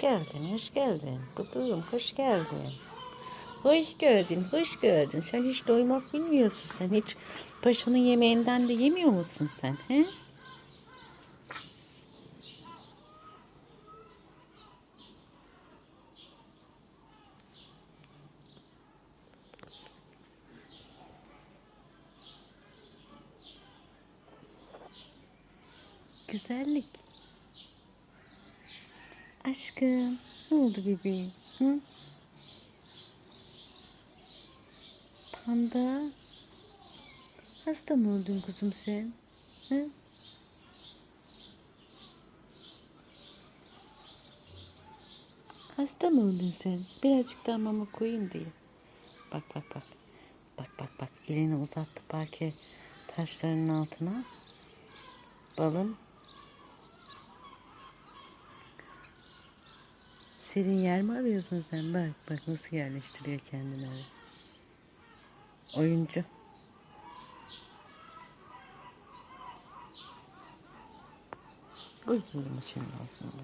geldin, hoş geldin. Kutuğum, hoş geldin. Hoş geldin, hoş geldin. Sen hiç doymak bilmiyorsun sen. Hiç paşanın yemeğinden de yemiyor musun sen? He? Güzellik. Aşkım, ne oldu bebeğim? Hı? Panda. Hasta mı oldun kuzum sen? Hı? Hasta mı oldun sen? Birazcık daha mama koyayım diye. Bak bak bak. Bak bak bak. Elini uzattı parke taşlarının altına. Balın Serin yer mi arıyorsun sen? Bak bak nasıl yerleştiriyor kendini. öyle. Oyuncu. Uyuyalım şimdi aslında.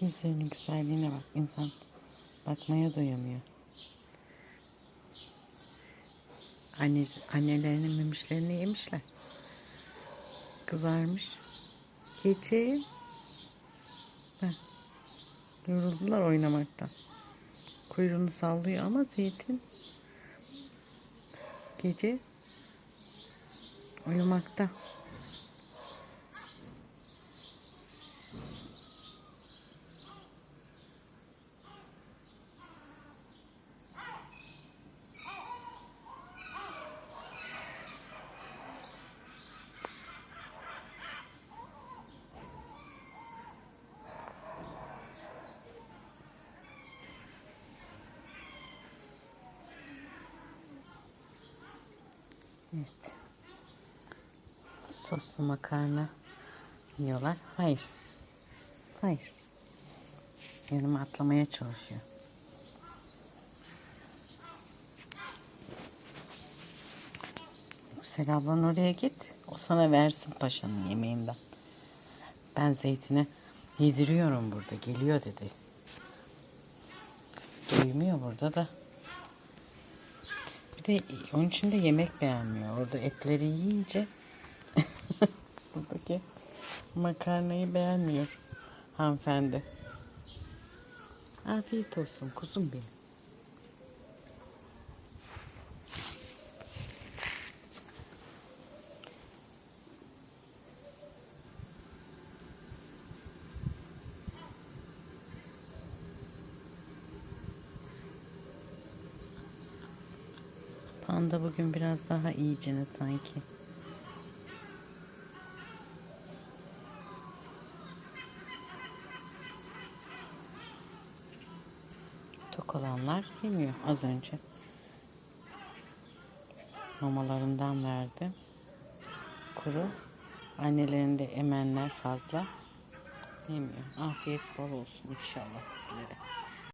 Yüzlerinin güzelliğine bak. insan bakmaya doyamıyor. Anne, annelerinin memişlerini yemişler. Kızarmış. Gece Heh. yoruldular oynamaktan. Kuyruğunu sallıyor ama zeytin gece uyumakta. Evet. Soslu makarna yiyorlar. Hayır. Hayır. Yanıma atlamaya çalışıyor. Yüksel ablan oraya git. O sana versin paşanın yemeğinden. Ben zeytine yediriyorum burada. Geliyor dedi. Duymuyor burada da. Bir de onun için de yemek beğenmiyor. Orada etleri yiyince buradaki makarnayı beğenmiyor hanımefendi. Afiyet olsun kuzum benim. Panda bugün biraz daha iyicene sanki. Tok olanlar yemiyor az önce. Mamalarından verdi. Kuru. Annelerinde emenler fazla. Yemiyor. Afiyet bol olsun inşallah sizlere.